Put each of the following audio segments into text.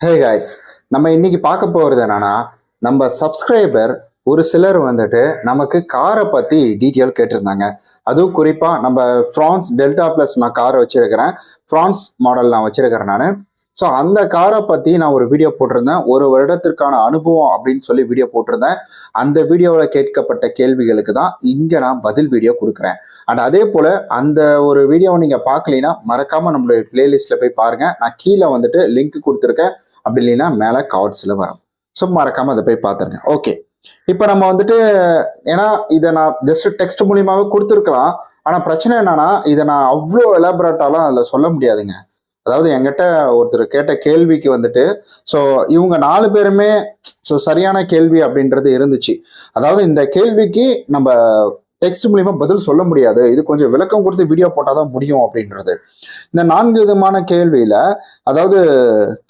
Hey guys நம்ம இன்னைக்கு பார்க்க போகிறது என்னன்னா நம்ம சப்ஸ்கிரைபர் ஒரு சிலர் வந்துட்டு நமக்கு காரை பற்றி டீட்டெயில் கேட்டிருந்தாங்க. அதுவும் குறிப்பாக நம்ம ஃப்ரான்ஸ் டெல்டா ப்ளஸ் நான் காரை வச்சிருக்கிறேன். ஃப்ரான்ஸ் மாடல் நான் வச்சிருக்கிறேன் நான். ஸோ அந்த காரை பற்றி நான் ஒரு வீடியோ போட்டிருந்தேன். ஒரு வருடத்திற்கான அனுபவம் அப்படின்னு சொல்லி வீடியோ போட்டிருந்தேன். அந்த வீடியோவில் கேட்கப்பட்ட கேள்விகளுக்கு தான் இங்கே நான் பதில் வீடியோ கொடுக்குறேன். அண்ட் அதே போல் அந்த ஒரு வீடியோவை நீங்கள் பார்க்கலைன்னா மறக்காமல் நம்மளுடைய பிளேலிஸ்ட்டில் போய் பாருங்கள் நான் கீழே வந்துட்டு லிங்க் கொடுத்துருக்கேன். அப்படி இல்லைன்னா மேலே கார்ட்ஸில் வரும். ஸோ மறக்காமல் அதை போய் பார்த்துருங்க. ஓகே இப்போ நம்ம வந்துட்டு ஏன்னா இதை நான் ஜஸ்ட் டெக்ஸ்ட் மூலியமாகவே கொடுத்துருக்கலாம். ஆனால் பிரச்சனை என்னன்னா இதை நான் அவ்வளோ எலாபரேட்டாலாம் அதில் சொல்ல முடியாதுங்க. அதாவது என்கிட்ட ஒருத்தர் கேட்ட கேள்விக்கு வந்துட்டு ஸோ இவங்க நாலு பேருமே ஸோ சரியான கேள்வி அப்படின்றது இருந்துச்சு. அதாவது இந்த கேள்விக்கு நம்ம டெக்ஸ்ட் மூலியமா பதில் சொல்ல முடியாது. இது கொஞ்சம் விளக்கம் கொடுத்து வீடியோ போட்டால் தான் முடியும் அப்படின்றது. இந்த நான்கு விதமான கேள்வியில அதாவது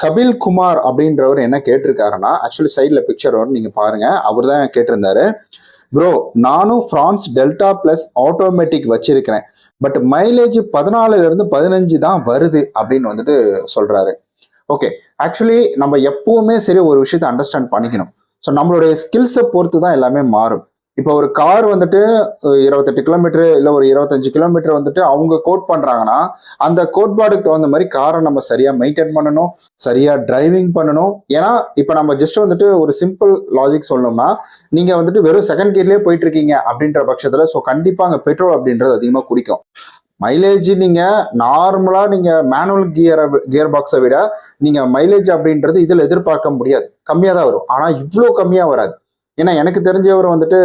கபில் குமார் அப்படின்றவர் என்ன கேட்டிருக்காருன்னா ஆக்சுவலி சைடில் பிக்சர் வரும் நீங்க பாருங்க. அவர் தான் கேட்டிருந்தாரு. ப்ரோ நானும் ஃப்ரான்ஸ் டெல்டா பிளஸ் ஆட்டோமேட்டிக் வச்சிருக்கிறேன். பட் மைலேஜ் பதினாலுல இருந்து பதினஞ்சு தான் வருது அப்படின்னு வந்துட்டு சொல்றாரு. ஓகே ஆக்சுவலி நம்ம எப்பவுமே சரி ஒரு விஷயத்தை அண்டர்ஸ்டாண்ட் பண்ணிக்கணும். ஸோ நம்மளுடைய ஸ்கில்ஸை பொறுத்து தான் எல்லாமே மாறும். இப்போ ஒரு கார் வந்துட்டு இருபத்தெட்டு கிலோமீட்டர் இல்லை ஒரு இருபத்தஞ்சு கிலோமீட்டர் வந்துட்டு அவங்க கோட் பண்ணுறாங்கன்னா அந்த கோட்பாடுக்கு தகுந்த மாதிரி காரை நம்ம சரியாக மெயின்டைன் பண்ணணும் சரியாக டிரைவிங் பண்ணணும். ஏன்னா இப்போ நம்ம ஜஸ்ட் வந்துட்டு ஒரு சிம்பிள் லாஜிக் சொல்லணும்னா நீங்கள் வந்துட்டு வெறும் செகண்ட் கியர்லேயே போயிட்டு இருக்கீங்க அப்படின்ற பட்சத்தில் ஸோ கண்டிப்பாக அங்கே பெட்ரோல் அப்படின்றது அதிகமாக குடிக்கும். மைலேஜ் நீங்கள் நார்மலாக நீங்கள் மேனுவல் கியரை கியர் பாக்ஸை விட நீங்கள் மைலேஜ் அப்படின்றது இதில் எதிர்பார்க்க முடியாது. கம்மியாக தான் வரும். ஆனால் இவ்வளோ கம்மியாக வராது. ஏன்னா எனக்கு தெரிஞ்சவர் வந்துட்டு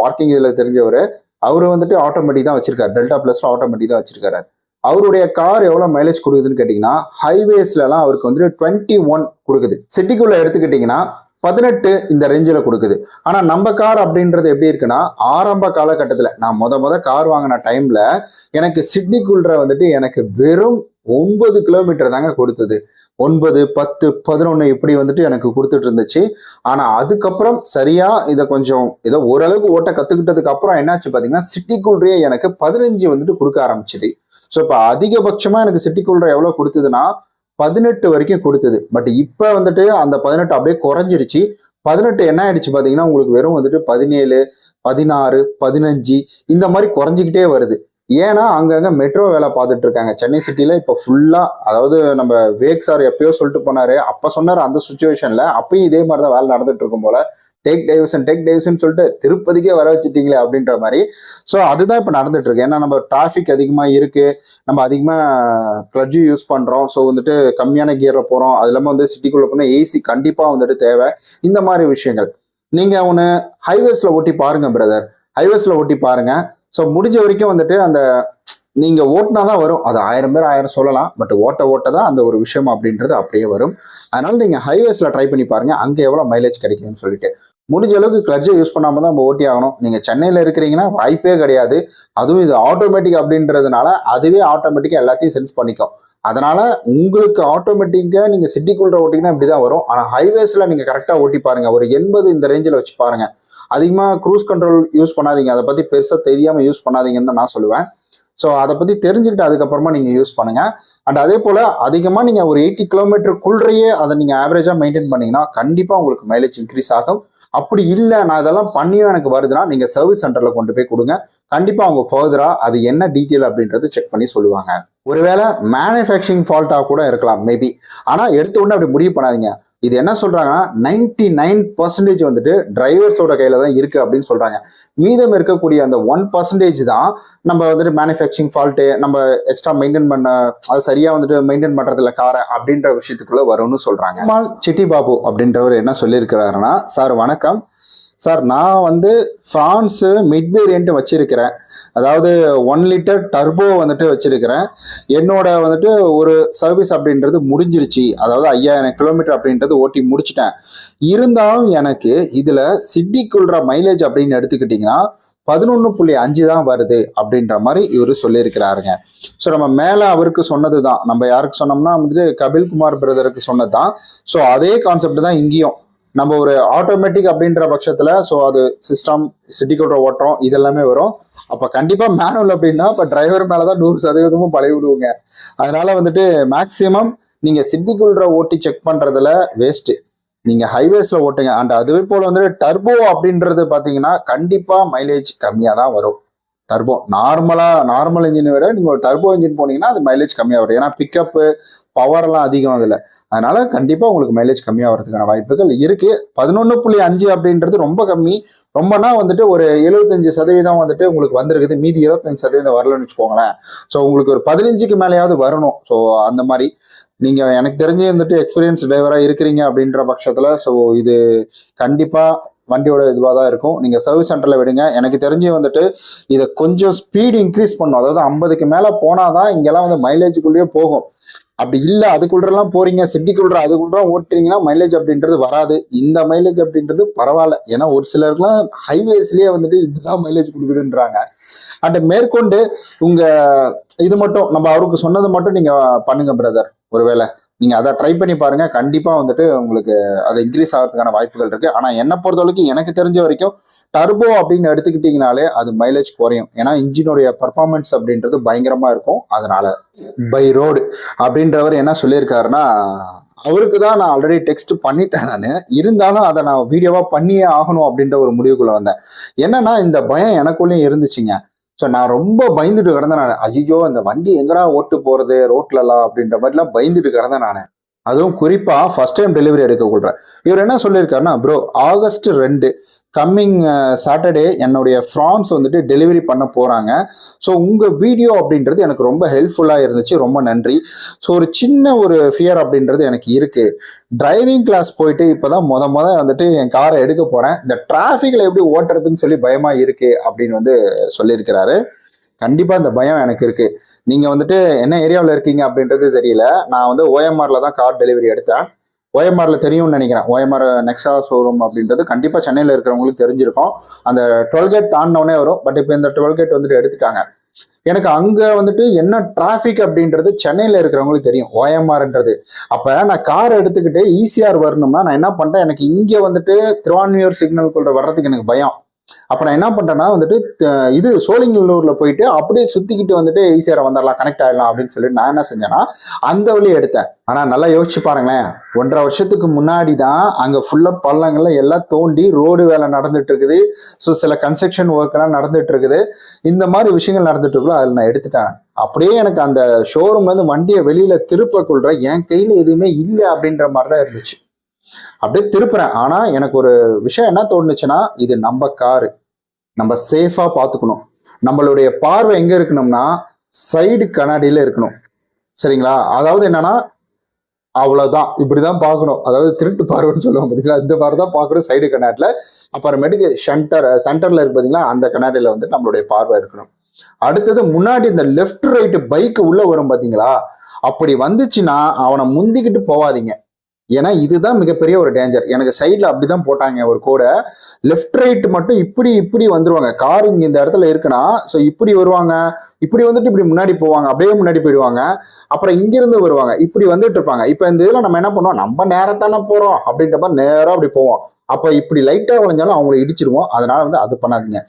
பார்க்கிங் இதில் தெரிஞ்சவர். அவர் வந்துட்டு ஆட்டோமேட்டிக் தான் வச்சிருக்காரு. டெல்டா ப்ளஸ்ல ஆட்டோமேட்டிக் தான் வச்சிருக்காரு. அவருடைய கார் எவ்வளோ மைலேஜ் கொடுக்குதுன்னு கேட்டிங்கன்னா ஹைவேஸ்லலாம் அவருக்கு வந்துட்டு டுவெண்ட்டி ஒன் கொடுக்குது. சிட்டிக்குள்ளே எடுத்துக்கிட்டிங்கன்னா பதினெட்டு இந்த ரேஞ்சில் கொடுக்குது. ஆனால் நம்ம கார் அப்படின்றது எப்படி இருக்குன்னா ஆரம்ப காலகட்டத்தில் நான் மொத மொதல் கார் வாங்கின டைமில் எனக்கு சிட்னிக்குள்ள வந்துட்டு எனக்கு வெறும் ஒன்பது கிலோமீட்டர் தாங்க கொடுத்தது. ஒன்பது பத்து பதினொன்று இப்படி வந்துட்டு எனக்கு கொடுத்துட்டு இருந்துச்சு. ஆனால் அதுக்கப்புறம் சரியாக இதை கொஞ்சம் இதை ஓரளவுக்கு ஓட்ட கற்றுக்கிட்டதுக்கு அப்புறம் என்னாச்சு பார்த்தீங்கன்னா சிட்டிக்குள்ளே எனக்கு பதினஞ்சு வந்துட்டு கொடுக்க ஆரம்பிச்சுது. ஸோ இப்போ அதிகபட்சமாக எனக்கு சிட்டிக்குள்ளே எவ்வளோ கொடுத்ததுன்னா பதினெட்டு வரைக்கும் கொடுத்தது. பட் இப்போ வந்துட்டு அந்த பதினெட்டு அப்படியே குறைஞ்சிருச்சு. பதினெட்டு என்ன ஆயிடுச்சு பார்த்தீங்கன்னா உங்களுக்கு வெறும் வந்துட்டு பதினேழு பதினாறு பதினஞ்சு இந்த மாதிரி குறைஞ்சிக்கிட்டே வருது. ஏன்னா அங்கங்க மெட்ரோ வேலை பார்த்துட்டு இருக்காங்க சென்னை சிட்டில இப்போ ஃபுல்லா அதாவது நம்ம வேக் சார் எப்பயோ சொல்லிட்டு போனாரு. அப்ப சொன்னார் அந்த சுச்சுவேஷன்ல அப்பயும் இதே மாதிரி தான் வேலை நடந்துட்டு இருக்கும் போல டேக் டைவர்சன் டேக் டைவர்சன் சொல்லிட்டு திருப்பதிக்கே வர வச்சுட்டீங்களே அப்படின்ற மாதிரி. ஸோ அதுதான் இப்போ நடந்துட்டு இருக்கு ஏன்னா நம்ம டிராஃபிக் அதிகமாக இருக்கு. நம்ம அதிகமாக கிளட்ஜு யூஸ் பண்ணுறோம் ஸோ வந்துட்டு கம்மியான கியரில் போகிறோம் அது இல்லாமல் வந்து சிட்டிக்குள்ளே போனால் ஏசி கண்டிப்பாக வந்துட்டு தேவை. இந்த மாதிரி விஷயங்கள். நீங்கள் ஒன்று ஹைவேஸில் ஓட்டி பாருங்க பிரதர் ஹைவேஸில் ஓட்டி பாருங்க. ஸோ முடிஞ்ச வரைக்கும் வந்துட்டு அந்த நீங்கள் ஓட்டினா தான் வரும். அது ஆயிரம் பேர் ஆயிரம் சொல்லலாம். பட் ஓட்ட ஓட்ட தான் அந்த ஒரு விஷயம் அப்படின்றது அப்படியே வரும். அதனால நீங்கள் ஹைவேஸில் ட்ரை பண்ணி பாருங்க. அங்கே எவ்வளோ மைலேஜ் கிடைக்குதுன்னு சொல்லிட்டு. முடிஞ்ச அளவுக்கு கிளட்ஜை யூஸ் பண்ணாமல் தான் நம்ம ஓட்டி ஆகணும். நீங்கள் சென்னையில் இருக்கிறீங்கன்னா வாய்ப்பே கிடையாது. அதுவும் இது ஆட்டோமேட்டிக் அப்படின்றதுனால அதுவே ஆட்டோமேட்டிக்காக எல்லாத்தையும் சென்ஸ் பண்ணிக்கும். அதனால உங்களுக்கு ஆட்டோமேட்டிக்காக நீங்கள் சிட்டிக்குள்ள ஓட்டிங்கன்னா இப்படி தான் வரும் ஆனால் ஹைவேஸில் நீங்கள் கரெக்டாக ஓட்டி பாருங்க. ஒரு எண்பது இந்த ரேஞ்சில் வச்சு பாருங்க. அதிகமாக க்ரூஸ் கண்ட்ரோல் யூஸ் பண்ணாதீங்க. அதை பற்றி பெருசாக தெரியாமல் யூஸ் பண்ணாதீங்கன்னு நான் சொல்லுவேன். ஸோ அதை பற்றி தெரிஞ்சுக்கிட்டு அதுக்கப்புறமா நீங்கள் யூஸ் பண்ணுங்கள் அண்ட் அதே போல் அதிகமாக நீங்கள் ஒரு எயிட்டி கிலோமீட்டருக்குள்ளேயே அதை நீங்கள் ஆவரேஜாக மெயின்டைன் பண்ணிங்கன்னா கண்டிப்பாக உங்களுக்கு மைலேஜ் இன்க்ரீஸ் ஆகும். அப்படி இல்லை நான் இதெல்லாம் பண்ணியும் எனக்கு வருதுன்னா நீங்கள் சர்வீஸ் சென்டரில் கொண்டு போய் கொடுங்க. கண்டிப்பாக அவங்க ஃபர்தராக அது என்ன டீட்டெயில் அப்படின்றது செக் பண்ணி சொல்லுவாங்க. ஒருவேளை மேனுஃபேக்சரிங் ஃபால்ட்டாக கூட இருக்கலாம் மேபி ஆனால் எடுத்த உடனே அப்படி முடிவு பண்ணாதீங்க. இது என்ன சொல்றாங்கன்னா நைன்டி நைன் பர்சன்டேஜ் வந்துட்டு டிரைவர்ஸோட கையில தான் இருக்கு அப்படின்னு சொல்றாங்க. மீதம் இருக்கக்கூடிய அந்த ஒன் பர்சன்டேஜ் தான் நம்ம வந்துட்டு மேனுஃபேக்சரிங் ஃபால்ட்டு நம்ம எக்ஸ்ட்ரா மெயின்டைன் பண்ண அது சரியா வந்துட்டு மெயின்டைன் பண்றதுல கார அப்படின்ற விஷயத்துக்குள்ள வரும்னு சொல்றாங்க. செட்டி பாபு அப்படின்றவர் என்ன சொல்லியிருக்கிறாருன்னா சார் வணக்கம். சார் நான் வந்து ஃப்ரான்ஸு மிட் வேரியன்ட் வச்சிருக்கிறேன். அதாவது ஒன் லிட்டர் டர்போ வந்துட்டு வச்சிருக்கிறேன். என்னோட வந்துட்டு ஒரு சர்வீஸ் அப்படின்றது முடிஞ்சிருச்சு. அதாவது ஐயாயிரம் கிலோமீட்டர் அப்படின்றது ஓட்டி முடிச்சிட்டேன். இருந்தாலும் எனக்கு இதில் சிட்டிக்குள்ள மைலேஜ் அப்படின்னு எடுத்துக்கிட்டிங்கன்னா பதினொன்று புள்ளி அஞ்சு தான் வருது அப்படின்ற மாதிரி இவர் சொல்லியிருக்கிறாருங்க. ஸோ நம்ம மேலே அவருக்கு சொன்னது தான் நம்ம யாருக்கு சொன்னோம்னா வந்துட்டு கபில்குமார் பிரதருக்கு சொன்னது தான் ஸோ அதே கான்செப்ட் தான் இங்கேயும். நம்ம ஒரு ஆட்டோமேட்டிக் அப்படின்ற பட்சத்தில் ஸோ அது சிஸ்டம் சிட்டிக்குள்ள ஓட்டுறோம் இதெல்லாமே வரும். அப்போ கண்டிப்பாக மேனுவல் அப்படின்னா இப்போ டிரைவர் மேலே தான் நூறு சதவீதமும் பழகி விடுவோங்க அதனால வந்துட்டு மேக்ஸிமம் நீங்கள் சிட்டிக்குள்ள ஓட்டி செக் பண்ணுறதுல வேஸ்ட்டு நீங்கள் ஹைவேஸில் ஓட்டுங்க. அண்ட் அதுவே போல் வந்துட்டு டர்போ அப்படின்றது பார்த்தீங்கன்னா கண்டிப்பாக மைலேஜ் கம்மியாக தான் வரும். டர்போ நார்மலாக நார்மல் இன்ஜினை விட நீங்கள் ஒரு டர்போ இன்ஜின் போனீங்கன்னா அது மைலேஜ் கம்மியாக வரும் ஏன்னா பிக்கப்பு பவர்லாம் அதிகம் அதில். அதனால் கண்டிப்பாக உங்களுக்கு மைலேஜ் கம்மியாக வரதுக்கான வாய்ப்புகள் இருக்குது பதினொன்று புள்ளி அஞ்சு அப்படின்றது ரொம்ப கம்மி. ரொம்பனா வந்துட்டு ஒரு எழுபத்தஞ்சு சதவீதம் வந்துட்டு உங்களுக்கு வந்திருக்குது. மீதி இருபத்தஞ்சு சதவீதம் வரலன்னு வச்சுக்கோங்களேன். ஸோ உங்களுக்கு ஒரு பதினஞ்சுக்கு மேலேயாவது வரணும். ஸோ அந்த மாதிரி. நீங்கள் எனக்கு தெரிஞ்சு வந்துட்டு எக்ஸ்பீரியன்ஸ் டிரைவராக இருக்கிறீங்க அப்படின்ற பட்சத்தில் ஸோ இது கண்டிப்பாக வண்டியோட இதுவாக தான் இருக்கும். நீங்கள் சர்வீஸ் சென்டரில் விடுங்க. எனக்கு தெரிஞ்சு வந்துட்டு இதை கொஞ்சம் ஸ்பீடு இன்க்ரீஸ் பண்ணும். அதாவது ஐம்பதுக்கு மேலே போனால் தான் இங்கெல்லாம் வந்து மைலேஜுக்குள்ளேயே போகும். அப்படி இல்லை அதுக்குள்ளெல்லாம் போறீங்க சிட்டிக்குள்ள அதுக்குள்ள ஓட்டுறீங்கன்னா மைலேஜ் அப்படின்றது வராது. இந்த மைலேஜ் அப்படின்றது பரவாயில்ல. ஏன்னா ஒரு சிலருக்குலாம் ஹைவேஸ்லேயே வந்துட்டு இதுதான் மைலேஜ் கொடுக்குதுன்றாங்க. அண்ட் மேற்கொண்டு உங்க இது மட்டும் நம்ம அவருக்கு சொன்னது மட்டும் நீங்க பண்ணுங்க பிரதர் ஒருவேளை. நீங்க அதை ட்ரை பண்ணி பாருங்க. கண்டிப்பா வந்துட்டு உங்களுக்கு அது இன்க்ரீஸ் ஆகிறதுக்கான வாய்ப்புகள் இருக்கு. ஆனா என்னை பொறுத்த வரைக்கும் எனக்கு தெரிஞ்ச வரைக்கும் டர்போ அப்படின்னு எடுத்துக்கிட்டீங்கனாலே அது மைலேஜ் குறையும். ஏன்னா இன்ஜினுடைய பர்ஃபார்மன்ஸ் அப்படின்றது பயங்கரமா இருக்கும். அதனால பை ரோடு அப்படின்றவர் என்ன சொல்லியிருக்காருன்னா அவருக்கு தான் நான் ஆல்ரெடி டெக்ஸ்ட் பண்ணிட்டேன் நான். இருந்தாலும் அதை நான் வீடியோவா பண்ணியே ஆகணும் அப்படின்ற ஒரு முடிவுக்குள்ள வந்தேன். என்னன்னா இந்த பயம் எனக்குள்ளேயும் இருந்துச்சுங்க. ஸோ நான் ரொம்ப பயந்துட்டு கிடந்தேன் நான். ஐயோ இந்த வண்டி எங்கடா ஓட்டு போகிறது ரோட்லலாம் அப்படின்ற மாதிரிலாம் பயந்துட்டு கிடந்தேன் நான். அதுவும் குறிப்பாக ஃபர்ஸ்ட் டைம் டெலிவரி எடுக்க கொள்றேன் இவர் என்ன சொல்லியிருக்காருன்னா ப்ரோ ஆகஸ்ட் ரெண்டு கம்மிங் சாட்டர்டே என்னுடைய ஃப்ரான்ஸ் வந்துட்டு டெலிவரி பண்ண போகிறாங்க ஸோ உங்கள் வீடியோ அப்படின்றது எனக்கு ரொம்ப ஹெல்ப்ஃபுல்லாக இருந்துச்சு. ரொம்ப நன்றி. ஸோ ஒரு சின்ன ஒரு ஃபியர் அப்படின்றது எனக்கு இருக்குது டிரைவிங் கிளாஸ் போயிட்டு இப்போதான் மொத மொதல் வந்துட்டு என் காரை எடுக்க போகிறேன் இந்த டிராஃபிக்கில் எப்படி ஓட்டுறதுன்னு சொல்லி பயமாக இருக்குது அப்படின்னு வந்து சொல்லியிருக்கிறாரு. கண்டிப்பா இந்த பயம் எனக்கு இருக்கு. நீங்க வந்துட்டு என்ன ஏரியாவில் இருக்கீங்க அப்படின்றது தெரியல. நான் வந்து ஓஎம்ஆர்ல தான் கார் டெலிவரி எடுத்தேன். ஓஎம்ஆர்ல தெரியும்னு நினைக்கிறேன். ஓஎம்ஆர் நெக்ஸா ஷோரூம் அப்படின்றது கண்டிப்பா சென்னையில் இருக்கிறவங்களுக்கு தெரிஞ்சிருக்கும். அந்த டுவெல் கேட் தாண்டினோடனே வரும். பட் இப்போ இந்த டுவெல் கேட் வந்துட்டு எடுத்துட்டாங்க. எனக்கு அங்க வந்துட்டு என்ன டிராஃபிக் அப்படின்றது சென்னையில இருக்கிறவங்களுக்கு தெரியும். ஓஎம்ஆர்ன்றது. அப்ப நான் கார் எடுத்துக்கிட்டு ஈசிஆர் வரணும்னா நான் என்ன பண்ணிட்டேன்? எனக்கு இங்க வந்துட்டு திருவான்மியூர் சிக்னலுக்குள்ள வர்றதுக்கு எனக்கு பயம். அப்போ நான் என்ன பண்ணிட்டேன்னா வந்துட்டு இது சோழிங்கல்லூரில் போயிட்டு அப்படியே சுற்றிக்கிட்டு வந்துட்டு ஈஸியாக வந்துடலாம் கனெக்ட் ஆயிடலாம் அப்படின்னு சொல்லிட்டு நான் என்ன செஞ்சேன்னா அந்த வழியை எடுத்தேன். ஆனால் நல்லா யோசிச்சு பாருங்களேன். ஒன்றரை வருஷத்துக்கு முன்னாடி தான் அங்கே ஃபுல்லாக பள்ளங்கள்ல எல்லாம் தோண்டி ரோடு வேலை நடந்துட்டு இருக்குது. ஸோ சில கன்ஸ்ட்ரக்ஷன் ஒர்க்கெல்லாம் நடந்துட்டு இருக்குது. இந்த மாதிரி விஷயங்கள் நடந்துட்டு இருக்குல்ல அதில் நான் எடுத்துட்டேன். அப்படியே எனக்கு அந்த ஷோரூம் வந்து வண்டியை வெளியில் திருப்ப கொள்ற என் கையில் எதுவுமே இல்லை அப்படின்ற மாதிரி தான் இருந்துச்சு. அப்படியே திருப்புறேன். ஆனால் எனக்கு ஒரு விஷயம் என்ன தோணுச்சுன்னா இது நம்ம காரு நம்ம சேஃபாக பார்த்துக்கணும். நம்மளுடைய பார்வை எங்கே இருக்கணும்னா சைடு கண்ணாடியில் இருக்கணும். சரிங்களா? அதாவது என்னன்னா இப்படி தான் பார்க்கணும். அதாவது திருட்டு பார்வைன்னு சொல்லுவோம் பார்த்தீங்களா இந்த பார்வை தான் பார்க்கணும் சைடு கண்ணாடியில். அப்புறமேட்டுக்கு சென்டர் சென்டரில் இருக்கு பார்த்தீங்களா அந்த கண்ணாடியில் வந்து நம்மளுடைய பார்வை இருக்கணும். அடுத்தது முன்னாடி இந்த லெஃப்ட் ரைட் பைக்கு உள்ளே வரும் பார்த்தீங்களா அப்படி வந்துச்சுன்னா அவனை முந்திக்கிட்டு போவாதீங்க. ஏன்னா இதுதான் மிகப்பெரிய ஒரு டேஞ்சர் எனக்கு சைடில் அப்படி தான் போட்டாங்க ஒரு கோடை. லெஃப்ட் ரைட் மட்டும் இப்படி இப்படி வந்துருவாங்க. கார் இங்கே இந்த இடத்துல இருக்குன்னா ஸோ இப்படி வருவாங்க. இப்படி வந்துட்டு இப்படி முன்னாடி போவாங்க. அப்படியே முன்னாடி போயிடுவாங்க. அப்புறம் இங்கிருந்து வருவாங்க. இப்படி வந்துட்டு இருப்பாங்க. இப்போ இந்த இதில் நம்ம என்ன பண்ணுவோம்? நம்ம நேரத்தானே போகிறோம் அப்படின்ற மாதிரி நேராக அப்படி போவோம். அப்போ இப்படி லைட்டாக விளைஞ்சாலும் அவங்கள இடிச்சிருவோம். அதனால வந்து அது பண்ணாதீங்க.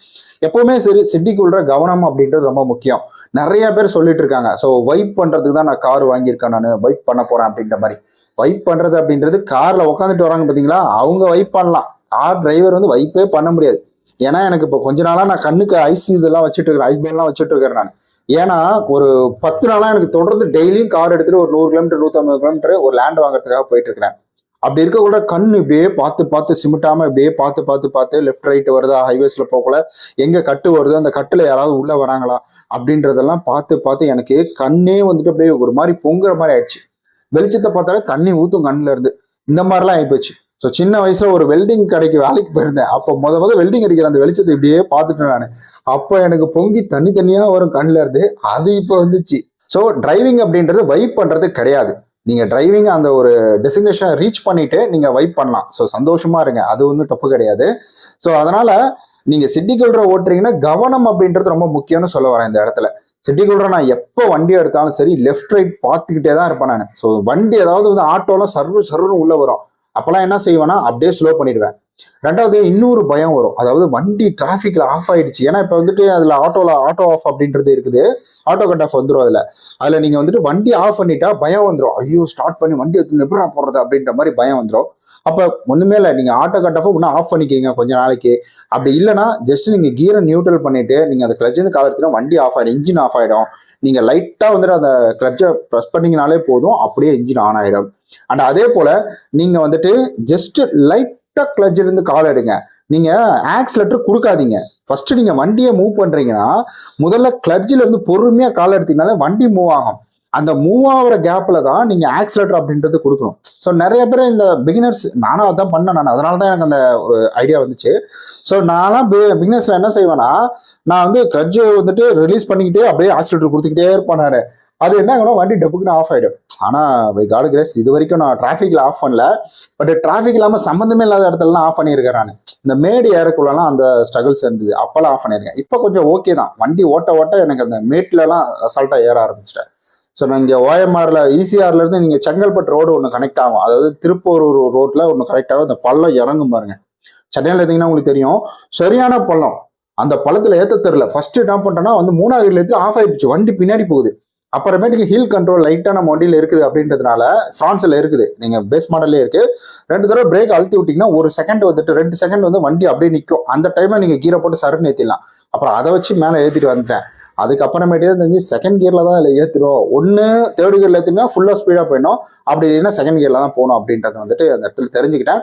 எப்பவுமே சரி சிட்டிக்குள்ள கவனம் அப்படின்றது ரொம்ப முக்கியம். நிறைய பேர் சொல்லிட்டு இருக்காங்க. ஸோ வைப் பண்ணுறதுக்கு தான் நான் கார் வாங்கியிருக்கேன் நான். வைப் பண்ண போகிறேன் அப்படின்ற மாதிரி. வைப் பண்றது அப்படின்றது காரில் உட்காந்துட்டு வராங்க பார்த்தீங்களா அவங்க வைப் பண்ணலாம். கார் டிரைவர் வந்து வைப்பே பண்ண முடியாது. ஏன்னா எனக்கு இப்போ கொஞ்ச நாளாக நான் கண்ணுக்கு ஐஸ் இதெல்லாம் வச்சுட்டு இருக்கிறேன். ஐஸ் பேண்ட்லாம் வச்சுட்டு இருக்கிறேன் நான். ஏன்னா ஒரு பத்து நாளாக எனக்கு தொடர்ந்து டெய்லியும் கார் எடுத்துட்டு ஒரு நூறு கிலோமீட்டர் நூற்றம்பது கிலோமீட்டர் ஒரு லேண்ட் வாங்குறதுக்காக போயிட்டு இருக்கிறேன். அப்படி இருக்கக்கூட கண் இப்படியே பார்த்து பார்த்து சிமிட்டாமல் இப்படியே பார்த்து பார்த்து பார்த்து லெஃப்ட் ரைட் வருதா ஹைவேஸில் போகல எங்கே கட்டு வருதோ அந்த கட்டில் யாராவது உள்ளே வராங்களா? அப்படின்றதெல்லாம் பார்த்து பார்த்து எனக்கு கண்ணே வந்துட்டு அப்படியே ஒரு மாதிரி பொங்குற மாதிரி ஆயிடுச்சு. வெளிச்சத்தை பார்த்தாலே தண்ணி ஊத்தும் கண்ணில் இருந்து. இந்த மாதிரிலாம் ஆகிப்போச்சு ஸோ சின்ன வயசுல ஒரு வெல்டிங் கடைக்கு வேலைக்கு போயிருந்தேன். அப்போ முத முத வெல்டிங் அடிக்கிற அந்த வெளிச்சத்தை இப்படியே பார்த்துட்டேன் நான். அப்போ எனக்கு பொங்கி தண்ணி தண்ணியாக வரும் கண்ணில் இருந்து. அது இப்போ வந்துச்சு. ஸோ டிரைவிங் அப்படின்றது வைப் பண்ணுறது கிடையாது. நீங்கள் டிரைவிங் அந்த ஒரு டெஸ்டினேஷனை ரீச் பண்ணிட்டு நீங்கள் வைப் பண்ணலாம். ஸோ சந்தோஷமா இருங்க. அது ஒன்றும் தப்பு கிடையாது. ஸோ அதனால நீங்க சிட்டிக்குள்ள ஓட்டுறீங்கன்னா கவனம் அப்படின்றது ரொம்ப முக்கியம்னு சொல்ல வரேன் இந்த இடத்துல. சிட்டிக்குள்ள நான் எப்போ வண்டி எடுத்தாலும் சரி லெஃப்ட் ரைட் பார்த்துக்கிட்டே தான் இருப்பேன் நான். ஸோ வண்டி ஏதாவது வந்து ஆட்டோலாம் சர்வ சர்வன்னு உள்ள வரும். அப்பெல்லாம் என்ன செய்வேன்னா அப்படியே ஸ்லோ பண்ணிடுவேன். ரெண்டாவது இன்னொரு பயம் வரும். அதாவது வண்டி டிராஃபிக்ல ஆஃப் ஆயிடுச்சு. ஏன்னா இப்போ வந்துட்டு அதுல ஆட்டோல ஆட்டோ ஆஃப் அப்படின்றது இருக்குது. ஆட்டோ கட் ஆஃப் வந்துடும் அதுல. அதுல நீங்க வந்துட்டு வண்டி ஆஃப் பண்ணிட்டா பயம் வந்துடும் ஐயோ ஸ்டார்ட் பண்ணி வண்டி எடுத்து எப்படா போடுறது அப்படின்ற மாதிரி பயம் வந்துடும் அப்ப ஒண்ணுமே இல்லை. நீங்க ஆட்டோ கட் ஆஃப் இன்னும் ஆஃப் பண்ணிக்கிங்க கொஞ்ச நாளைக்கு. அப்படி இல்லைன்னா ஜஸ்ட் நீங்க கீரை நியூட்ரல் பண்ணிட்டு நீங்க அந்த கிளச்சிருந்து கால் எடுத்துனா வண்டி ஆஃப் ஆயிடும். இன்ஜின் ஆஃப் ஆயிடும். நீங்க லைட்டா வந்துட்டு அந்த கிளச்சை ப்ரெஸ் பண்ணீங்கனாலே போதும். அப்படியே இன்ஜின் ஆன் ஆயிடும். அண்ட் அதே போல நீங்க வந்துட்டு ஜஸ்ட் லைட் கிளட்சில் இருந்து கால் எடுங்க. நீங்கள் ஆக்சிலேட்டர் கொடுக்காதீங்க. ஃபஸ்ட்டு நீங்கள் வண்டியை மூவ் பண்ணுறீங்கன்னா முதல்ல கிளட்ஜிலேருந்து பொறுமையாக கால் எடுத்தீங்கனாலே வண்டி மூவ் ஆகும். அந்த மூவ் ஆகிற கேப்பில் தான் நீங்கள் ஆக்சிலேட்டர் அப்படின்றது கொடுக்கணும். ஸோ நிறைய பேர் இந்த பிகினர்ஸ் நானும் அதான் பண்ணேன் நான். அதனால தான் எனக்கு அந்த ஒரு ஐடியா வந்துச்சு. ஸோ நான்லாம் பிகினர்ஸில் என்ன செய்வேன்னா நான் வந்து கிளட்ஜை வந்துட்டு ரிலீஸ் பண்ணிக்கிட்டே அப்படியே ஆக்சிலேட்டர் கொடுத்துக்கிட்டே இருப்பேன் நான். அது என்ன ஆகணும் வண்டி டப்புக்குன்னு ஆஃப் ஆகிடும் ஆனா பை காட் கிரேஸ் இது வரைக்கும் நான் டிராஃபிக்ல ஆஃப் பண்ணல. பட் டிராஃபிக் இல்லாம சம்மந்தமே இல்லாத இடத்துலலாம் ஆஃப் பண்ணியிருக்கேன் நான். இந்த மேடு ஏறக்குள்ளலாம் அந்த ஸ்ட்ரகிள்ஸ் இருந்தது. அப்பெல்லாம் ஆஃப் பண்ணியிருக்கேன். இப்போ கொஞ்சம் ஓகே தான். வண்டி ஓட்ட ஓட்ட எனக்கு அந்த மேட்லலாம் அசால்ட்டாக ஏற ஆரம்பிச்சிட்டேன். ஸோ நான் இங்கே ஓஎம்ஆரில் ஈசிஆர்ல இருந்து செங்கல்பட்டு ரோடு ஒன்று கனெக்ட் ஆகும். அதாவது திருப்பூர் ரோட்டில் ஒன்று கனெக்ட் ஆகும். அந்த பள்ளம் இறங்கும் பாருங்க. சென்னையில் இருந்தீங்கன்னா உங்களுக்கு தெரியும். சரியான பள்ளம். அந்த பள்ளத்தில் ஏற்ற தெரியல. ஃபர்ஸ்ட் என்ன பண்ணிட்டேன்னா வந்து மூணாவது ஏற்றி ஆஃப் ஆயிடுச்சு. வண்டி பின்னாடி போகுது. அப்புறமேட்டுக்கு ஹீல் கண்ட்ரோல் லைட்டான மொண்டியில் வண்டியில் இருக்குது அப்படின்றதுனால ஃப்ரான்ஸில் இருக்குது. நீங்கள் பேஸ் மாடல்லே இருக்குது ரெண்டு தடவை பிரேக் அழுத்தி விட்டிங்கன்னா ஒரு செகண்ட் வந்துட்டு ரெண்டு செகண்ட் வந்து வண்டி அப்படியே நிற்கும் அந்த டைமில் நீங்கள் கீரை போட்டு சருன்னு ஏற்றிடலாம் அப்புறம் அதை வச்சு மேலே ஏற்றிட்டு வந்துட்டேன். அதுக்கப்புறமேட்டே தான் தெரிஞ்சு செகண்ட் கியரில் தான் அதில் ஏற்றுடும் ஒன்று தேர்ட் கியரில் ஏற்றினா ஃபுல்லாக ஸ்பீடாக போயிடும் அப்படி இல்லைன்னா செகண்ட் கியரில் தான் போகணும் அப்படின்றத வந்துட்டு அந்த இடத்துல தெரிஞ்சுக்கிட்டேன்.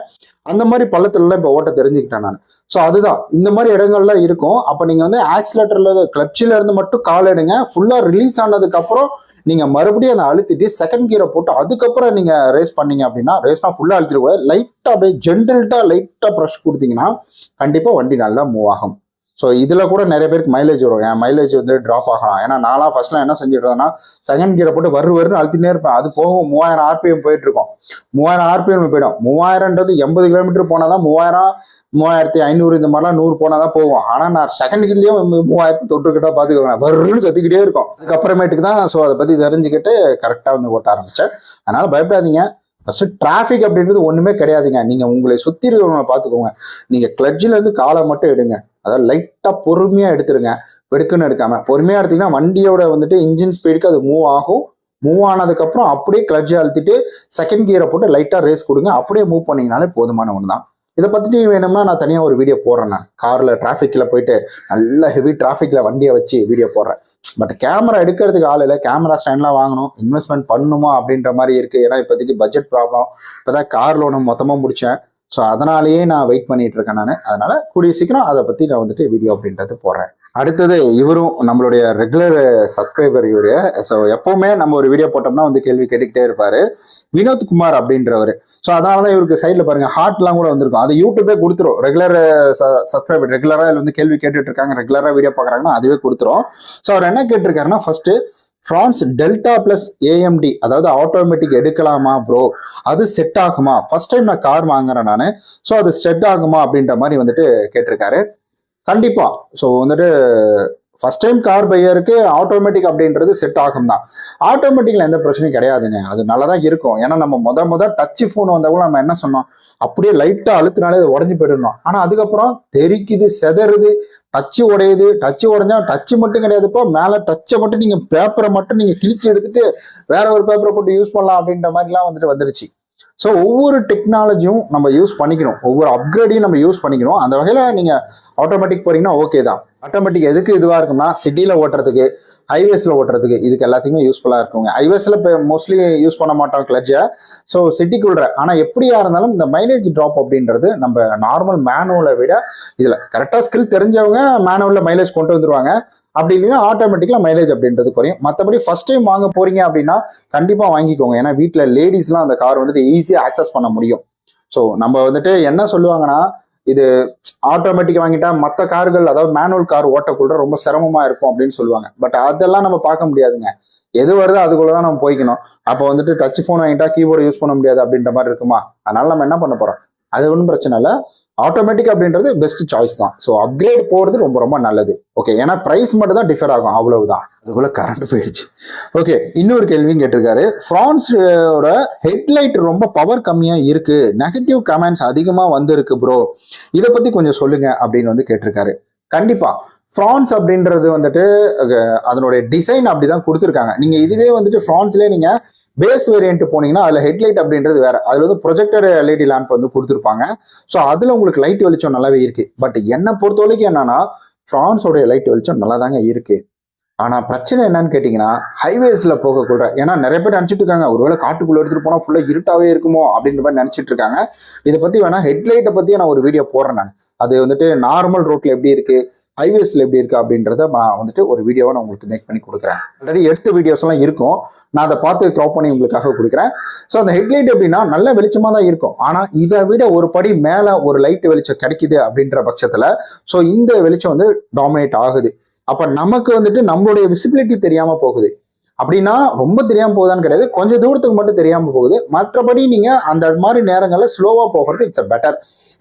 அந்த மாதிரி பள்ளத்துலலாம் இப்போ ஓட்ட தெரிஞ்சுக்கிட்டேன் நான். ஸோ அதுதான். இந்த மாதிரி இடங்கள்லாம் இருக்கும். அப்போ நீங்கள் வந்து ஆக்சிலேட்டரில் கிளச்சில் இருந்து மட்டும் கால் எடுங்க. ஃபுல்லாக ரிலீஸ் ஆனதுக்கப்புறம் நீங்கள் மறுபடியும் அதை அழுத்திட்டு செகண்ட் கியரை போட்டு அதுக்கப்புறம் நீங்கள் ரேஸ் பண்ணீங்க அப்படின்னா ரேஸ்னால் ஃபுல்லாக அழுத்திடக்கூடாது லைட்டாக அப்படியே ஜென்டல்ட்டாக லைட்டாக ப்ரஷ் கொடுத்தீங்கன்னா கண்டிப்பாக வண்டி நல்லா மூவ் ஆகும். ஸோ இதில் கூட நிறைய பேருக்கு மைலேஜ் வரும். என் மைலேஜ் வந்து ட்ராப் ஆகலாம். ஏன்னா நான்லாம் ஃபர்ஸ்ட்லாம் என்ன செஞ்சுட்டேன்னா செகண்ட் கியரை போட்டு வரு வருன்னு அழுத்தினே இருப்பேன். அது போகும் மூவாயிரம் ஆர்பிஎம் போயிட்டு இருக்கும் மூவாயிரம் ஆர்பிஎம் போயிடும். மூவாயிரம்ன்றது எண்பது கிலோமீட்டர் போனால் தான் மூவாயிரம் மூவாயிரத்தி ஐநூறு இந்த மாதிரிலாம் நூறு போனால் தான் போகும். ஆனால் நான் செகண்ட் கியர்லேயும் மூவாயிரத்தி தொட்டுக்கிட்டா பார்த்துக்கோங்க வருன்னு கற்றுக்கிட்டே இருக்கும். அதுக்கப்புறமேட்டுக்கு தான் ஸோ அதை பற்றி தெரிஞ்சுக்கிட்டு கரெக்டாக வந்து ஓட்ட ஆரம்பித்தேன் அதனால் பயப்படாதீங்க. ஃபஸ்ட்டு டிராஃபிக் அப்படின்றது ஒன்றுமே கிடையாதுங்க. நீங்கள் உங்களை சுற்றி இருக்கிறவங்களை பார்த்துக்கோங்க நீங்கள் கிளட்ஜில் இருந்து காலை மட்டும் எடுங்க. அதாவது லைட்டாக பொறுமையாக எடுத்துருங்க. வெடுக்குன்னு எடுக்காமல் பொறுமையாக எடுத்தீங்கன்னா வண்டியோட வந்துட்டு இன்ஜின் ஸ்பீடுக்கு அது மூவ் ஆகும். மூவ் ஆனதுக்கப்புறம் அப்படியே கிளட்ஜ் அழுத்திட்டு செகண்ட் கியரை போட்டு லைட்டாக ரேஸ் கொடுங்க. அப்படியே மூவ் பண்ணிங்கனாலே போதுமான ஒன்று தான். இதை பற்றி வேணும்னா நான் தனியாக ஒரு வீடியோ போடுறேன் நான். காரில் டிராஃபிக்கில் போயிட்டு நல்ல ஹெவி டிராஃபிக்கில் வண்டியை வச்சு வீடியோ போடுறேன். பட் கேமரா எடுக்கிறதுக்கு ஆள் இல்லை. கேமரா ஸ்டாண்ட்லாம் வாங்கணும். இன்வெஸ்ட்மெண்ட் பண்ணணுமா அப்படின்ற மாதிரி இருக்குது ஏன்னா இப்போதைக்கு பட்ஜெட் ப்ராப்ளம் இப்போ தான் கார் லோனு மொத்தமாக முடித்தேன் ஸோ அதனாலேயே நான் வெயிட் பண்ணிட்டு இருக்கேன் நான். அதனால கூடிய சீக்கிரம் அதை பற்றி நான் வந்துட்டு வீடியோ அப்படின்றது போடுறேன். அடுத்தது இவரும் நம்மளுடைய ரெகுலர் சப்ஸ்கிரைபர் இவரு. ஸோ எப்பவுமே நம்ம ஒரு வீடியோ போட்டோம்னா வந்து கேள்வி கேட்டுக்கிட்டே இருப்பாரு. வினோத் குமார் அப்படின்றவர். ஸோ அதனால தான் இவருக்கு சைடில் பாருங்க ஹார்ட்லாம் கூட வந்திருக்கும். அது யூடியூபே கொடுத்துரும். ரெகுலர் சப்ஸ்கிரைபர் ரெகுலராக இதில் வந்து கேள்வி கேட்டுட்டு இருக்காங்க ரெகுலராக வீடியோ பார்க்குறாங்கன்னா அதுவே கொடுத்துரும். ஸோ அவர் என்ன கேட்டிருக்காருன்னா first Fronx Delta plus AMT அதாவது ஆட்டோமேட்டிக் எடுக்கலாமா ப்ரோ அது செட் ஆகுமா? ஃபர்ஸ்ட் டைம் நான் கார் வாங்குறேன் நான். ஸோ அது செட் ஆகுமா அப்படின்ற மாதிரி வந்துட்டு கேட்டிருக்காரு. கண்டிப்பாக ஸோ வந்துட்டு ஃபர்ஸ்ட் டைம் கார் பையருக்கு ஆட்டோமேட்டிக் அப்படின்றது செட் ஆகும் தான் ஆட்டோமேட்டிக்கில் எந்த பிரச்சனையும் கிடையாதுங்க. அது நல்லா தான் இருக்கும். ஏன்னா நம்ம முத முத டச்சு ஃபோன் வந்தால் கூட நம்ம என்ன சொன்னோம்? அப்படியே லைட்டாக அழுத்தினாலே அது உடஞ்சி போயிடணும். ஆனால் அதுக்கப்புறம் தெரிக்குது செதறுது டச்சு உடையுது. டச்சு உடஞ்சா டச்சு மட்டும் கிடையாதுப்போ. மேலே டச்சை மட்டும் நீங்கள் பேப்பரை மட்டும் நீங்கள் கிழிச்சு எடுத்துட்டு வேற ஒரு பேப்பரை போட்டு யூஸ் பண்ணலாம் அப்படின்ற மாதிரிலாம் வந்துட்டு வந்துருச்சு. ஸோ ஒவ்வொரு டெக்னாலஜியும் நம்ம யூஸ் பண்ணிக்கணும். ஒவ்வொரு அப்கிரேடையும் நம்ம யூஸ் பண்ணிக்கணும். அந்த வகையில் நீங்கள் ஆட்டோமேட்டிக் போகிறீங்கன்னா ஓகே தான். ஆட்டோமேட்டிக் எதுக்கு இதுவாக இருக்கும்னா சிட்டியில் ஓட்டுறதுக்கு ஹைவேஸில் ஓட்டுறதுக்கு இதுக்கு எல்லாத்துக்குமே யூஸ்ஃபுல்லாக இருக்குங்க. ஹைவேஸில் இப்போ மோஸ்ட்லி யூஸ் பண்ண மாட்டோம் கிளட்ஜை ஸோ சிட்டிக்குள்ள ஆனால் எப்படியா இருந்தாலும் இந்த மைலேஜ் ட்ராப் அப்படின்றது நம்ம நார்மல் மேனுவலை விட இதில் கரெக்டாக ஸ்கில் தெரிஞ்சவங்க மேனுவலில் மைலேஜ் கொண்டு வந்துருவாங்க. அப்படி இல்லைன்னா ஆட்டோமேட்டிக்கலாக மைலேஜ் அப்படின்றது குறையும். மற்றபடி ஃபர்ஸ்ட் டைம் வாங்க போறீங்க அப்படின்னா கண்டிப்பாக வாங்கிக்கோங்க. ஏன்னா வீட்டில் லேடிஸ்லாம் அந்த கார் வந்துட்டு ஈஸியாக ஆக்சஸ் பண்ண முடியும். ஸோ நம்ம வந்துட்டு என்ன சொல்லுவாங்கன்னா இது ஆட்டோமேட்டிக் வாங்கிட்டா மற்ற கார்கள் அதாவது மேனுவல் கார் ஓட்டக்குள்ள ரொம்ப சிரமமா இருக்கும் அப்படின்னு சொல்லுவாங்க. பட் அதெல்லாம் நம்ம பார்க்க முடியாதுங்க. எது வருதோ அதுக்குள்ள தான் நம்ம போய்க்கணும். அப்போ வந்துட்டு டச் ஃபோன் வாங்கிட்டா கீபோர்டு யூஸ் பண்ண முடியாது அப்படின்ற மாதிரி இருக்குமா? அதனால நம்ம என்ன பண்ண போறோம்? அது ஒன்றும் பிரச்சனை இல்லை. ஆட்டோமேட்டிக் அப்படின்றது பெஸ்ட் சாய்ஸ் தான். ஸோ அப்கிரேட் போகிறது ரொம்ப ரொம்ப நல்லது. ஓகே ஏன்னா ப்ரைஸ் மட்டும் தான் டிஃபர் ஆகும். அவ்வளவுதான். அதுக்குள்ள கரண்ட் போயிடுச்சு. ஓகே இன்னொரு கேள்வியும் கேட்டிருக்காரு. ஃப்ரான்ஸோட ஹெட்லைட் ரொம்ப பவர் கம்மியாக இருக்கு. நெகட்டிவ் கமெண்ட்ஸ் அதிகமாக வந்திருக்கு ப்ரோ இதை பற்றி கொஞ்சம் சொல்லுங்க அப்படின்னு வந்து கேட்டிருக்காரு. கண்டிப்பா ஃப்ரான்ஸ் அப்படின்றது வந்துட்டு அதனுடைய டிசைன் அப்படிதான் கொடுத்துருக்காங்க. நீங்க இதுவே வந்துட்டு ஃப்ரான்ஸ்லேயே நீங்க பேஸ் வேரியன்ட் போனீங்கன்னா அதுல ஹெட்லைட் அப்படின்றது வேற. அதுல வந்து ப்ரொஜெக்டர் எல்இடி லேம்ப் வந்து கொடுத்துருப்பாங்க. ஸோ அதுல உங்களுக்கு லைட் வெளிச்சம் நல்லாவே இருக்கு. பட் என்னை பொறுத்த வரைக்கும் என்னன்னா ஃப்ரான்ஸோடைய லைட் வெளிச்சம் நல்லா தாங்க இருக்கு. ஆனா பிரச்சனை என்னன்னு கேட்டீங்கன்னா ஹைவேஸ்ல போகக்கூட ஏன்னா நிறைய பேர் நினைச்சிட்டு இருக்காங்க ஒருவேளை காட்டுக்குள்ள எடுத்துட்டு போனா ஃபுல்லா இருட்டாவே இருக்குமோ அப்படின்ற மாதிரி நினைச்சிட்டு இருக்காங்க. இதை பத்தி வேணா ஹெட்லைட்டை பத்தி நான் ஒரு வீடியோ போடுறேன் நான். அது வந்துட்டு நார்மல் ரோட்ல எப்படி இருக்கு ஹைவேஸ்ல எப்படி இருக்கு அப்படின்றத நான் வந்துட்டு ஒரு வீடியோவை நான் உங்களுக்கு மேக் பண்ணி கொடுக்குறேன். ஆல்ரெடி எடுத்த வீடியோஸ் எல்லாம் இருக்கும். நான் அதை பார்த்து க்ராப் பண்ணி உங்களுக்காக கொடுக்குறேன். ஸோ அந்த ஹெட்லைட் எப்படின்னா நல்ல வெளிச்சமா தான் இருக்கும். ஆனா இதை விட ஒரு படி மேல ஒரு லைட் வெளிச்சம் கிடைக்குது அப்படின்ற பட்சத்துல ஸோ இந்த வெளிச்சம் வந்து டாமினேட் ஆகுது. அப்ப நமக்கு வந்துட்டு நம்மளுடைய விசிபிலிட்டி தெரியாம போகுது. அப்படின்னா ரொம்ப தெரியாம போகுதான்னு கிடையாது. கொஞ்சம் தூரத்துக்கு மட்டும் தெரியாம போகுது. மற்றபடி நீங்க அந்த மாதிரி நேரங்கள்ல ஸ்லோவா போகிறது இட்ஸ் பெட்டர்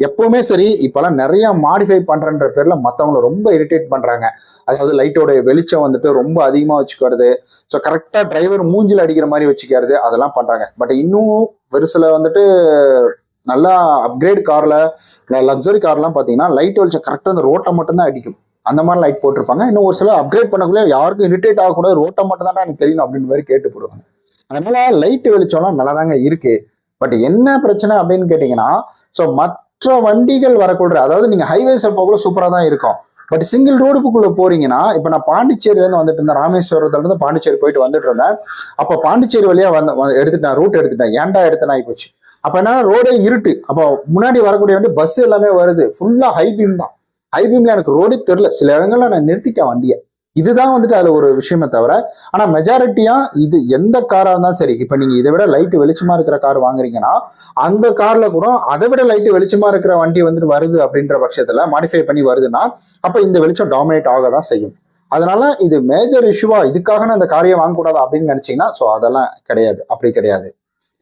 எப்பவுமே சரி இப்பெல்லாம் நிறைய மாடிஃபை பண்றன்ற பேர்ல மத்தவங்கள ரொம்ப இரிட்டேட் பண்றாங்க. அதாவது லைட்டோட வெளிச்சம் வந்துட்டு ரொம்ப அதிகமா வச்சுக்கிறது. ஸோ கரெக்டா டிரைவர் மூஞ்சில் அடிக்கிற மாதிரி வச்சுக்கிறது அதெல்லாம் பண்றாங்க. பட் இன்னும் ஒரு சில வந்துட்டு நல்லா அப்கிரேட் கார்ல லக்ஸரி கார்லாம் பார்த்தீங்கன்னா லைட் வெளிச்சம் கரெக்டாக அந்த ரோட்டை மட்டும்தான் அடிக்கும். அந்த மாதிரி லைட் போட்டிருப்பாங்க. இன்னும் ஒரு சில அப்கிரேட் பண்ணக்குள்ளே யாருக்கும் இரிட்டேட் ஆகக்கூடாது. ரோட்டை மட்டும் தான் எனக்கு தெரியணும் அப்படின்னு மாதிரி கேட்டு போடுவாங்க. அதனால லைட் வெளிச்சம்லாம் நல்லா தாங்க இருக்கு. பட் என்ன பிரச்சனை அப்படின்னு கேட்டிங்கன்னா ஸோ மற்ற வண்டிகள் வரக்கூடிய அதாவது நீங்கள் ஹைவேஸ் போகக்குள்ள சூப்பராக தான் இருக்கும். பட் சிங்கிள் ரோடுக்குள்ளே போறீங்கன்னா இப்போ நான் பாண்டிச்சேரியிலேருந்து வந்துட்டு இருந்தேன். ராமேஸ்வரத்துலேருந்து பாண்டிச்சேரி போயிட்டு வந்துட்டு இருந்தேன். அப்போ பாண்டிச்சேரி வழியாக வந்து எடுத்துட்டேன் ரூட் எடுத்துட்டேன். ஏன்டா எடுத்தேன்? ஆகி போச்சு அப்போ என்ன ரோடே இருட்டு. அப்போ முன்னாடி வரக்கூடிய வண்டி பஸ் எல்லாமே வருது. ஃபுல்லாக ஹை பீம் தான். ஹை எனக்கு ரோடே தெரில சில இடங்கள்ல நான் நிறுத்திட்டேன் வண்டியை. இதுதான் வந்துட்டு அதுல ஒரு விஷயமே தவிர ஆனா மெஜாரிட்டியா இது எந்த காரா இருந்தாலும் சரி இப்ப நீங்க இதை விட லைட்டு வெளிச்சமா இருக்கிற கார் வாங்குறீங்கன்னா அந்த கார்ல கூட அதை விட லைட்டு வெளிச்சமா இருக்கிற வண்டி வந்துட்டு வருது அப்படின்ற பட்சத்துல மாடிஃபை பண்ணி வருதுன்னா அப்ப இந்த வெளிச்சம் டாமினேட் ஆக தான் செய்யும். அதனால இது மேஜர் இஷ்யூவா இதுக்காக நான் இந்த காரியை வாங்கக்கூடாது அப்படின்னு நினைச்சீங்கன்னா ஸோ அதெல்லாம் கிடையாது. அப்படி கிடையாது.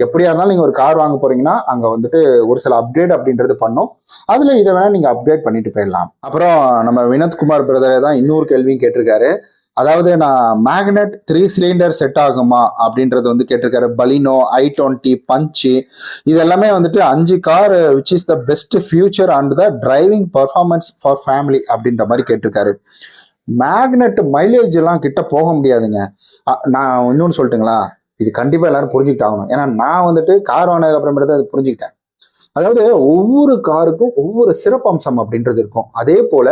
எப்படியா இருந்தாலும் நீங்க ஒரு கார் வாங்க போறீங்கன்னா அங்க வந்துட்டு ஒரு சில அப்கிரேட் அப்படின்றது பண்ணும். அதுல இதை வேணா நீங்க அப்கிரேட் பண்ணிட்டு போயிடலாம். அப்புறம் நம்ம வினோத்குமார் பிரதரே தான் இன்னொரு கேள்வியும் கேட்டிருக்காரு. அதாவது நான் மேக்னெட் த்ரீ சிலிண்டர் செட் ஆகுமா அப்படின்றது வந்து கேட்டிருக்காரு. பலினோ ஐ டுவெண்ட்டி பஞ்சு இது எல்லாமே வந்துட்டு அஞ்சு car which is the best future and the driving performance for family அப்படின்ற மாதிரி கேட்டிருக்காரு. மேக்னெட் மைலேஜ் எல்லாம் கிட்ட போக முடியாதுங்க. நான் இன்னொன்று சொல்லட்டுங்களா? இது கண்டிப்பாக எல்லாரும் புரிஞ்சுக்கிட்டு ஆகணும் ஏன்னா நான் வந்துட்டு கார் வாங்கினதுக்கு அப்புறமேட்டு அது புரிஞ்சுக்கிட்டேன். அதாவது ஒவ்வொரு காருக்கும் ஒவ்வொரு சிறப்பம்சம் அப்படின்றது இருக்கும். அதே போல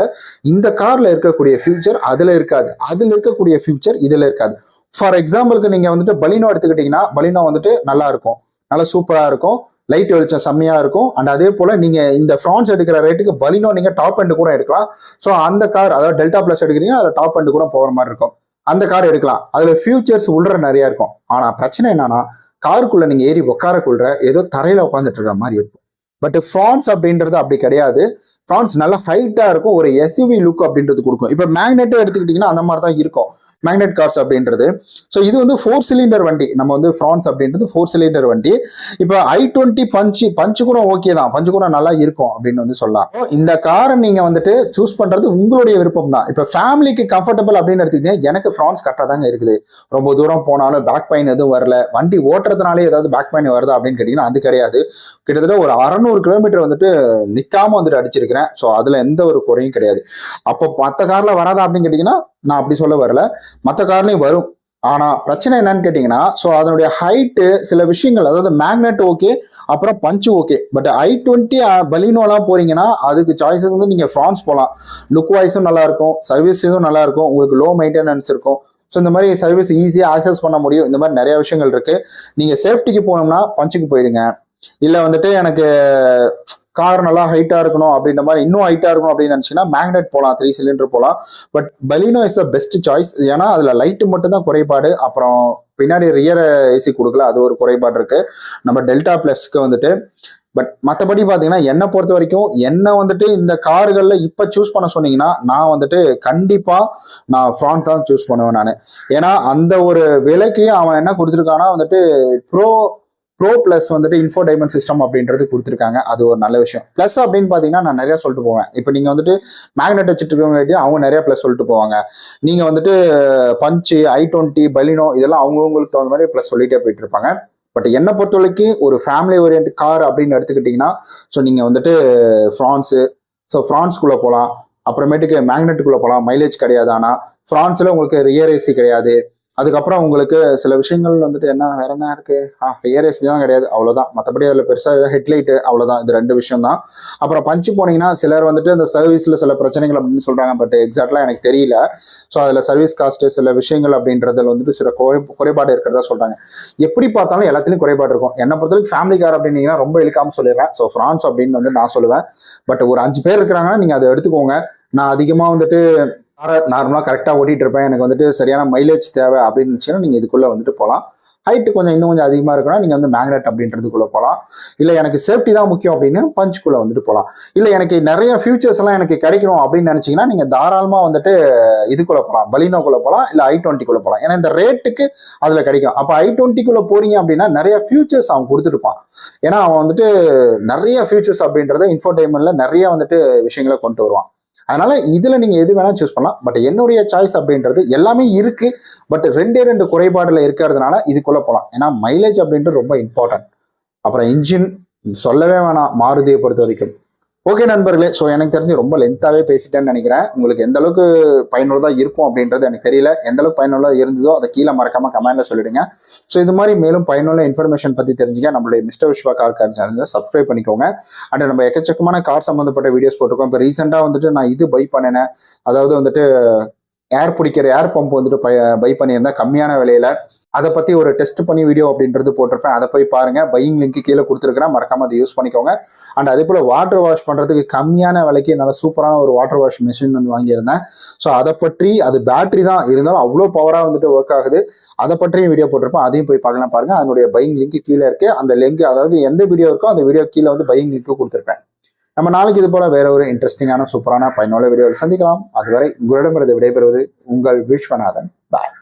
இந்த கார்ல இருக்கக்கூடிய ஃபியூச்சர் அதுல இருக்காது. அதுல இருக்கக்கூடிய ஃபியூச்சர் இதுல இருக்காது. ஃபார் எக்ஸாம்பிளுக்கு நீங்க வந்துட்டு பலினோ எடுத்துக்கிட்டீங்கன்னா பலினோ வந்துட்டு நல்லா இருக்கும். நல்லா சூப்பரா இருக்கும். லைட் வெளிச்சம் செம்மையா இருக்கும். அண்ட் அதே போல நீங்க இந்த ஃப்ரான்ஸ் எடுக்கிற ரேட்டுக்கு பலினோ நீங்க டாப் அண்ட் கூட எடுக்கலாம். ஸோ அந்த கார் அதாவது டெல்டா பிளஸ் எடுக்கிறீங்க அதில் டாப் அண்ட் கூட போகிற மாதிரி இருக்கும். அந்த கார் எடுக்கலாம். அதுல ஃபியூச்சர்ஸ் உள்ள நிறைய இருக்கும். ஆனா பிரச்சனை என்னன்னா காருக்குள்ள நீங்க ஏறி உட்காரக்குள்ள ஏதோ தரையில உட்காந்துட்டு இருக்கிற மாதிரி இருக்கும். பட் ஃப்ரான்ஸ் அப்படின்றது அப்படி கிடையாது. ஃப்ரான்ஸ் நல்ல ஹைட்டாக இருக்கும் ஒரு எஸ்யூவி லுக் அப்படின்றது கொடுக்கும். இப்போ மேக்னெட்டே எடுத்துக்கிட்டிங்கன்னா அந்த மாதிரி தான் இருக்கும். மேக்னெட் கார்ஸ் அப்படின்றது. ஸோ இது வந்து ஃபோர் சிலிண்டர் வண்டி. நம்ம வந்து ஃப்ரான்ஸ் அப்படின்றது ஃபோர் சிலிண்டர் வண்டி. இப்போ ஐ டுவெண்ட்டி பஞ்சு பஞ்சு கூட ஓகே தான். பஞ்சு கூட நல்லா இருக்கும் அப்படின்னு வந்து சொல்லலாம். இந்த காரை நீங்கள் வந்துட்டு சூஸ் பண்ணுறது உங்களுடைய விருப்பம் தான். இப்போ ஃபேமிலிக்கு கம்ஃபர்டபுள் அப்படின்னு எடுத்துக்கிட்டிங்கன்னா எனக்கு ஃப்ரான்ஸ் கரெக்டாக தாங்க இருக்குது. ரொம்ப தூரம் போனாலும் பேக் பெயின் எதுவும் வரல. வண்டி ஓட்டுறதுனாலே ஏதாவது பேக் பெயின் வருதா அப்படின்னு கேட்டிங்கன்னா அது கிடையாது. கிட்டத்தட்ட ஒரு அறநூறு கிலோமீட்டர் வந்துட்டு நிற்காம வந்துட்டு அடிச்சிருக்கிறேன் ஸோ அதுல எந்த ஒரு குறையும் கிடையாது. அப்போ மற்ற கார்ல வராதா அப்படின்னு கேட்டிங்கன்னா நான் அப்படி சொல்ல வரல. மற்ற கார்லயும் வரும். ஆனா பிரச்சனை என்னன்னு கேட்டிங்கன்னா ஸோ அதனுடைய ஹைட்டு சில விஷயங்கள் அதாவது மேக்னெட் ஓகே அப்புறம் Punch okay but i twenty பலினோலாம் போறீங்கன்னா அதுக்கு சாய்ஸஸ் வந்து நீங்க ஃப்ரான்ஸ் போகலாம் லுக் வைஸும் நல்லா இருக்கும் சர்வீஸும் நல்லா இருக்கும் உங்களுக்கு லோ மெயின்டெனன்ஸ் இருக்கும். ஸோ இந்த மாதிரி சர்வீஸ் ஈஸியாக ஆக்சஸ் பண்ண முடியும். இந்த மாதிரி நிறைய விஷயங்கள் இருக்கு. நீங்க சேஃப்டிக்கு போனோம்னா பஞ்சுக்கு போயிடுங்க. இல்லை வந்துட்டு எனக்கு கார் நல்லா ஹைட்டா இருக்கணும் அப்படின்ற மாதிரி இன்னும் ஹைட்டா இருக்கணும் அப்படின்னு நினைச்சீங்கன்னா மேக்னெட் போகலாம் த்ரீ சிலிண்டர் போகலாம் but Baleno is the best choice ஏன்னா அதுல லைட்டு மட்டும் தான் குறைபாடு. அப்புறம் பின்னாடி ரியர் ஏசி கொடுக்கல அது ஒரு குறைபாடு இருக்கு. நம்ம டெல்டா பிளஸ்க்கு வந்துட்டு. பட் மற்றபடி பார்த்தீங்கன்னா என்னை பொறுத்த வரைக்கும் என்ன வந்துட்டு இந்த கார்களில் இப்போ சூஸ் பண்ண சொன்னீங்கன்னா நான் வந்துட்டு கண்டிப்பாக நான் ஃப்ரான்ட் தான் சூஸ் பண்ணுவேன் நான். ஏன்னா அந்த ஒரு விலைக்கு அவன் என்ன கொடுத்துருக்கானா வந்துட்டு ப்ரோ ப்ரோ ப்ளஸ் வந்துட்டு இன்ஃபோ டைமண்ட் சிஸ்டம் அப்படின்றது கொடுத்துருக்காங்க. அது ஒரு நல்ல விஷயம். ப்ளஸ் அப்படின்னு பார்த்தீங்கன்னா நான் நிறையா சொல்லிட்டு போவேன். இப்போ நீங்கள் வந்துட்டு மேக்னெட் வச்சுட்டு இருக்கவங்க அவங்க நிறையா ப்ளஸ் சொல்லிட்டு போவாங்க. நீங்கள் வந்துட்டு பஞ்சு ஐ டுவெண்ட்டி பலினோ இதெல்லாம் அவங்கவுங்களுக்கு தகுந்த மாதிரி ப்ளஸ் சொல்லிட்டே போயிட்டு இருப்பாங்க பட் என்னை பொறுத்த வரைக்கும் ஒரு ஃபேமிலி ஓரியன்ட் கார் அப்படின்னு எடுத்துக்கிட்டிங்கன்னா ஸோ நீங்கள் வந்துட்டு ஃப்ரான்ஸு ஸோ ஃப்ரான்ஸ்குள்ளே போகலாம் அப்புறமேட்டுக்கு மேக்னெட்டுக்குள்ளே போகலாம் மைலேஜ் கிடையாது ஆனால் ஃப்ரான்ஸில் உங்களுக்கு ரியர் ஏசி கிடையாது. அதுக்கப்புறம் உங்களுக்கு சில விஷயங்கள் வந்துட்டு என்ன வேற என்ன இருக்கு? ஆ ரியர் ஏசி தான் கிடையாது. அவ்வளோதான் மற்றபடி அதில் பெருசாக ஹெட்லைட்டு அவ்வளோதான் இது ரெண்டு விஷயம் தான் அப்புறம் பஞ்சு போனீங்கன்னா சிலர் வந்துட்டு அந்த சர்வீஸில் சில பிரச்சனைகள் அப்படின்னு சொல்கிறாங்க பட் எக்ஸாக்ட்லாம் எனக்கு தெரியல. ஸோ அதில் சர்வீஸ் காஸ்ட்டு சில விஷயங்கள் அப்படின்றதுல வந்துட்டு சில குறை குறைபாடு இருக்கிறதா சொல்கிறாங்க எப்படி பார்த்தாலும் எல்லாத்துலேயும் குறைபாடு இருக்கும். என்னை பொறுத்தவரைக்கும் ஃபேமிலி கார் அப்படின்னீங்கன்னா ரொம்ப இழுக்காம சொல்லிடுறேன். ஸோ ஃப்ரான்ஸ் அப்படின்னு வந்து நான் சொல்லுவேன். பட் ஒரு அஞ்சு பேர் இருக்கிறாங்கன்னா நீங்கள் அதை எடுத்துக்கோங்க. நான் அதிகமாக வந்துட்டு நார்மலாக கரெக்டாக ஓட்டிகிட்டு இருப்பேன் எனக்கு வந்துட்டு சரியான மைலேஜ் தேவை அப்படின்னு இருந்துச்சுன்னா நீங்கள் இதுக்குள்ளே வந்துட்டு போகலாம் ஹைட்டு கொஞ்சம் இன்னும் கொஞ்சம் அதிகமாக இருக்குன்னா நீங்கள் வந்து மேக்னெட் அப்படின்றதுக்குள்ளே போகலாம் இல்லை எனக்கு சேஃப்டி தான் முக்கியம் அப்படின்னு பஞ்சுக்குள்ளே வந்துட்டு போகலாம் இல்லை எனக்கு நிறைய ஃபியூச்சர்ஸ் எல்லாம் எனக்கு கிடைக்கணும் அப்படின்னு நினச்சிங்கன்னா நீங்கள் தாராளமாக வந்துட்டு இதுக்குள்ளே போகலாம் பலினோக்குள்ளே போகலாம் இல்லை ஐ டுவெண்ட்டிக்குள்ளே போகலாம் ஏன்னா இந்த ரேட்டுக்கு அதில் கிடைக்கும். அப்போ ஐ டுவெண்ட்டிக்குள்ளே போகிறீங்க அப்படின்னா நிறைய ஃபியூச்சர்ஸ் அவன் கொடுத்துருப்பான் ஏன்னா அவன் வந்துட்டு நிறைய ஃபியூச்சர்ஸ் அப்படின்றத இன்ஃபோர்டைன்மெண்ட்டில் நிறைய வந்துட்டு விஷயங்களை கொண்டு வருவான். அதனால இதுல நீங்க எது வேணால் சூஸ் பண்ணலாம். பட் என்னுடைய சாய்ஸ் அப்படின்றது எல்லாமே இருக்கு. பட் ரெண்டே ரெண்டு குறைபாடுல இருக்கிறதுனால இதுக்குள்ள போகலாம் ஏன்னா மைலேஜ் அப்படின்றது ரொம்ப இம்பார்ட்டன்ட் அப்புறம் இன்ஜின் சொல்லவே வேணாம். மாருதியை பொறுத்த வரைக்கும் ஓகே நண்பர்களே ஸோ எனக்கு தெரிஞ்சு ரொம்ப லென்த்தாகவே பேசிட்டேன்னு நினைக்கிறேன். உங்களுக்கு எந்த அளவுக்கு பயனுள்ளதாக இருக்கும் அப்படின்றது எனக்கு தெரியல. எந்த அளவுக்கு பயனுள்ளதாக இருந்ததோ அதை கீழே மறக்காம கமெண்ட்ல சொல்லிடுங்க. ஸோ இது மாதிரி மேலும் பயனுள்ள இன்ஃபர்மேஷன் பற்றி தெரிஞ்சுக்க நம்மளுடைய மிஸ்டர் விஸ்வா கார் கார் சேனலை சப்ஸ்கிரைப் பண்ணிக்கோங்க. அண்ட் நம்ம எக்கச்சக்கமான கார் சம்மந்தப்பட்ட வீடியோஸ் போட்டிருக்கோம். இப்போ ரீசெண்டாக வந்துட்டு நான் இது பை பண்ணினேன். அதாவது வந்துட்டு ஏர் பிடிக்கிற ஏர் பம்ப் வந்துட்டு பை பண்ணியிருந்தேன். கம்மியான விலையில. அதை பத்தி ஒரு டெஸ்ட் பண்ணி வீடியோ அப்படின்றது போட்டிருப்பேன். அதை போய் பாருங்க. பையிங் லிங்க் கீழே கொடுத்துருக்கிறேன். மறக்காம அதை யூஸ் பண்ணிக்கோங்க. அண்ட் அதே போல வாட்டர் வாஷ் பண்றதுக்கு கம்மியான விலைக்கு நல்ல சூப்பரான ஒரு வாட்டர் வாஷ் மிஷின் வந்து வாங்கியிருந்தேன். ஸோ அதை பற்றி அது பேட்டரி தான். இருந்தாலும் அவ்வளோ பவராக வந்துட்டு ஒர்க் ஆகுது. அதை பற்றியும் வீடியோ போட்டிருப்பேன். அதையும் போய் பார்க்கலாம் பாருங்க. அதனுடைய பையிங் லிங்க் கீழே இருக்கு. அந்த லிங்க் அதாவது எந்த வீடியோ இருக்கோ அந்த வீடியோ கீழே வந்து பையிங் லிங்க் கொடுத்துருப்பேன். நம்ம நாளைக்கு இது போல வேற ஒரு இன்ட்ரெஸ்டிங்கான சூப்பரான பயனுள்ள வீடியோவில் சந்திக்கலாம். அதுவரை உங்களிடமிருந்து விடைபெறுவது உங்கள் விஸ்வநாதன். பாய்